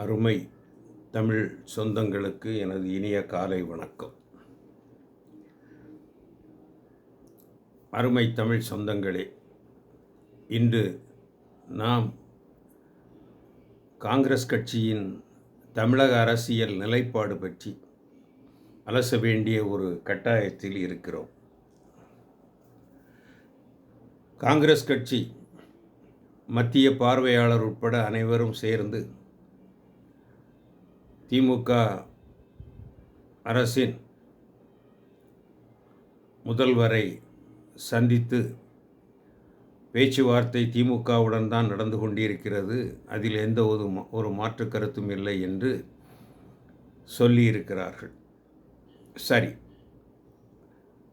அருமை தமிழ் சொந்தங்களுக்கு எனது இனிய காலை வணக்கம். அருமை தமிழ் சொந்தங்களே இன்று நாம் காங்கிரஸ் கட்சியின் தமிழக அரசியல் நிலைப்பாடு பற்றி அலச வேண்டிய ஒரு கட்டாயத்தில் இருக்கிறோம். காங்கிரஸ் கட்சி மத்திய பார்வையாளர் உட்பட அனைவரும் சேர்ந்து திமுக அரசின் முதல்வரை சந்தித்து பேச்சுவார்த்தை திமுகவுடன் தான் நடந்து கொண்டிருக்கிறது. அதில் எந்த ஒரு மா- ஒரு மாற்று கருத்தும் இல்லை என்று சொல்லியிருக்கிறார்கள். சரி.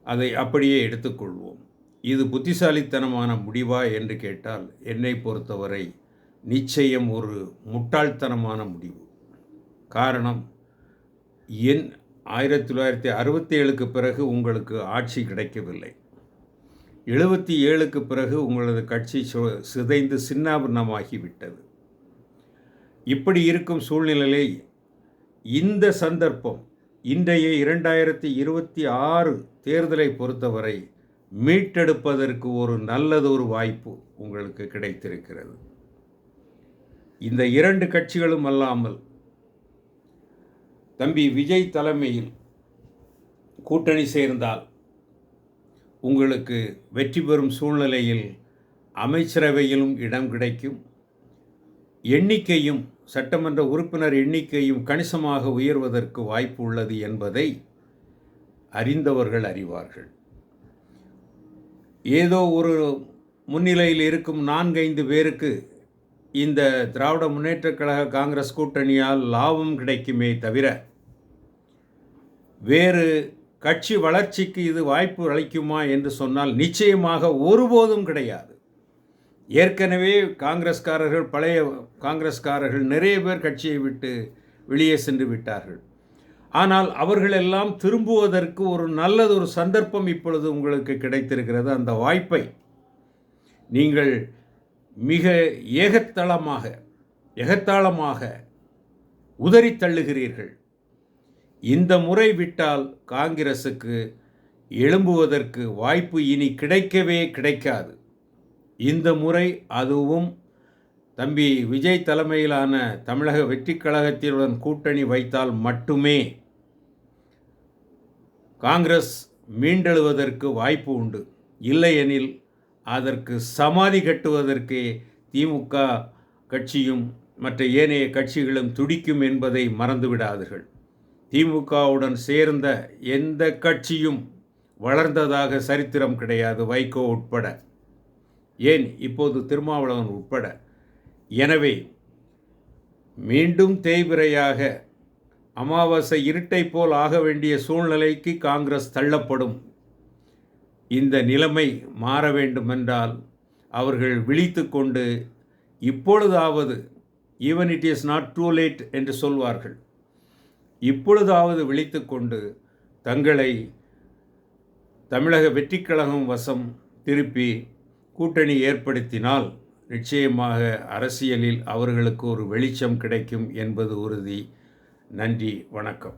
அதை அப்படியே எடுத்துக்கொள்வோம். இது புத்திசாலித்தனமான முடிவா என்று கேட்டால் என்னை பொறுத்தவரை நிச்சயம் ஒரு முட்டாள்தனமான முடிவு. காரணம் என் ஆயிரத்தி தொள்ளாயிரத்தி அறுபத்தி ஏழுக்கு பிறகு உங்களுக்கு ஆட்சி கிடைக்கவில்லை. எழுபத்தி ஏழுக்கு பிறகு உங்களது கட்சி சிதைந்து சின்னாபின்னமாகிவிட்டது. இப்படி இருக்கும் சூழ்நிலையிலே இந்த சந்தர்ப்பம் இன்றைய இரண்டாயிரத்தி இருபத்தி ஆறு தேர்தலை பொறுத்தவரை மீட்டெடுப்பதற்கு ஒரு நல்லதொரு வாய்ப்பு உங்களுக்கு கிடைத்திருக்கிறது. இந்த இரண்டு கட்சிகளும் அல்லாமல் தம்பி விஜய் தலைமையில் கூட்டணி சேர்ந்தால் உங்களுக்கு வெற்றி பெறும் சூழ்நிலையில் அமைச்சரவையிலும் இடம் கிடைக்கும். எண்ணிக்கையும் சட்டமன்ற உறுப்பினர் எண்ணிக்கையும் கணிசமாக உயர்வதற்கு வாய்ப்பு உள்ளது என்பதை அறிந்தவர்கள் அறிவார்கள். ஏதோ ஒரு முன்னிலையில் இருக்கும் நான்கைந்து பேருக்கு இந்த திராவிட முன்னேற்றக் கழக காங்கிரஸ் கூட்டணியால் லாபம் கிடைக்குமே தவிர வேறு கட்சி வளர்ச்சிக்கு இது வாய்ப்பு அளிக்குமா என்று சொன்னால் நிச்சயமாக ஒருபோதும் கிடையாது. ஏற்கனவே காங்கிரஸ்காரர்கள் பழைய காங்கிரஸ்காரர்கள் நிறைய பேர் கட்சியை விட்டு வெளியே சென்று விட்டார்கள். ஆனால் அவர்களெல்லாம் திரும்புவதற்கு ஒரு நல்லதொரு சந்தர்ப்பம் இப்பொழுது உங்களுக்கு கிடைத்திருக்கிறது. அந்த வாய்ப்பை நீங்கள் மிக ஏகத்தளமாக எகத்தாளமாக உதறி தள்ளுகிறீர்கள். இந்த முறை விட்டால் காங்கிரசுக்கு எழும்புவதற்கு வாய்ப்பு இனி கிடைக்கவே கிடைக்காது. இந்த முறை அதுவும் தம்பி விஜய் தலைமையிலான தமிழக வெற்றிக் கழகத்தினுடன் கூட்டணி வைத்தால் மட்டுமே காங்கிரஸ் மீண்டெழுவதற்கு வாய்ப்பு உண்டு. இல்லையெனில் அதற்கு சமாதி கட்டுவதற்கே திமுக கட்சியும் மற்ற ஏனைய கட்சிகளும் துடிக்கும் என்பதை மறந்துவிடாதீர்கள். திமுகவுடன் சேர்ந்த எந்த கட்சியும் வளர்ந்ததாக சரித்திரம் கிடையாது வைகோ உட்பட. ஏன்? இப்போது திருமாவளவன் உட்பட. எனவே மீண்டும் தேய்பிரையாக அமாவாசை இருட்டை போல் ஆக வேண்டிய சூழ்நிலைக்கு காங்கிரஸ் தள்ளப்படும். இந்த நிலைமை மாற வேண்டுமென்றால் அவர்கள் விழித்து கொண்டு இப்பொழுதாவது even it is not too late என்று சொல்வார்கள். இப்பொழுதாவது விழித்து கொண்டு தங்களை தமிழக வெற்றிக்கழகம் வசம் திருப்பி கூட்டணி ஏற்படுத்தினால் நிச்சயமாக அரசியலில் அவர்களுக்கு ஒரு வெளிச்சம் கிடைக்கும் என்பது உறுதி. நன்றி வணக்கம்.